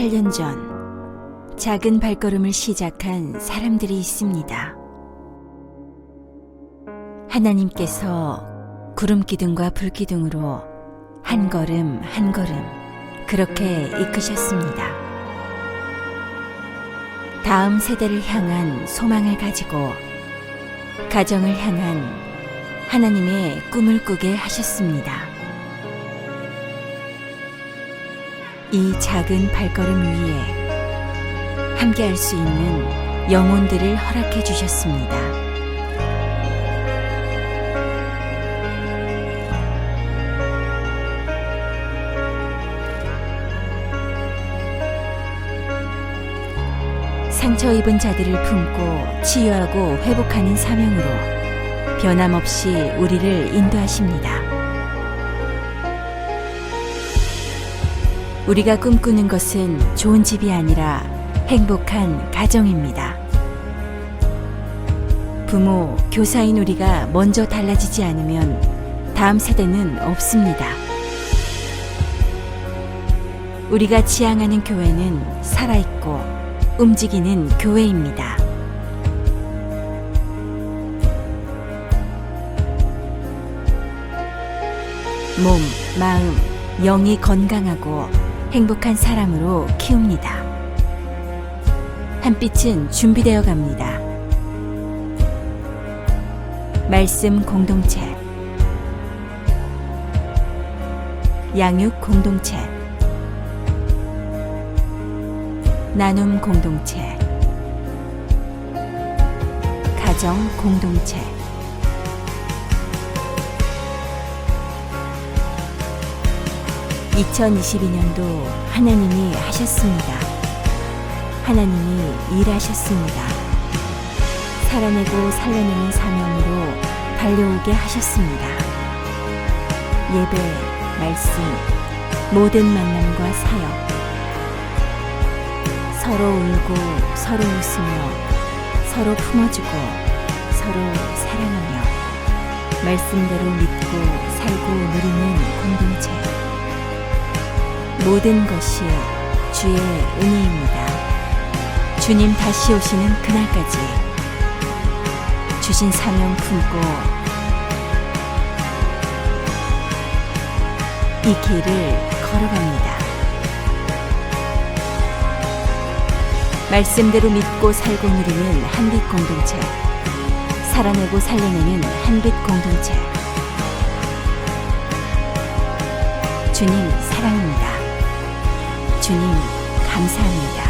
8년 전 작은 발걸음을 시작한 사람들이 있습니다. 하나님께서 구름 기둥과 불 기둥으로 한 걸음 한 걸음 그렇게 이끄셨습니다. 다음 세대를 향한 소망을 가지고 가정을 향한 하나님의 꿈을 꾸게 하셨습니다. 이 작은 발걸음 위에 함께 할 수 있는 영혼들을 허락해 주셨습니다. 상처 입은 자들을 품고 치유하고 회복하는 사명으로 변함없이 우리를 인도하십니다. 우리가 꿈꾸는 것은 좋은 집이 아니라 행복한 가정입니다. 부모, 교사인 우리가 먼저 달라지지 않으면 다음 세대는 없습니다. 우리가 지향하는 교회는 살아있고 움직이는 교회입니다. 몸, 마음, 영이 건강하고 행복한 사람으로 키웁니다. 한 빛은 준비되어 갑니다. 말씀 공동체, 양육 공동체, 나눔 공동체, 가정 공동체, (2022년도) 하나님이 하셨습니다. 하나님이 일하셨습니다. 살아내고 살려내는 사명으로 달려오게 하셨습니다. 예배, 말씀, 모든 만남과 사역, 서로 울고 서로 웃으며 서로 품어주고 서로 사랑하며 말씀대로 믿고 살고 누리는 공동체. 모든 것이 주의 은혜입니다. 주님 다시 오시는 그날까지 주신 사명 품고 이 길을 걸어갑니다. 말씀대로 믿고 살고 누리는 한빛 공동체. 살아내고 살려내는 한빛 공동체. 주님 사랑합니다. 주님 감사합니다.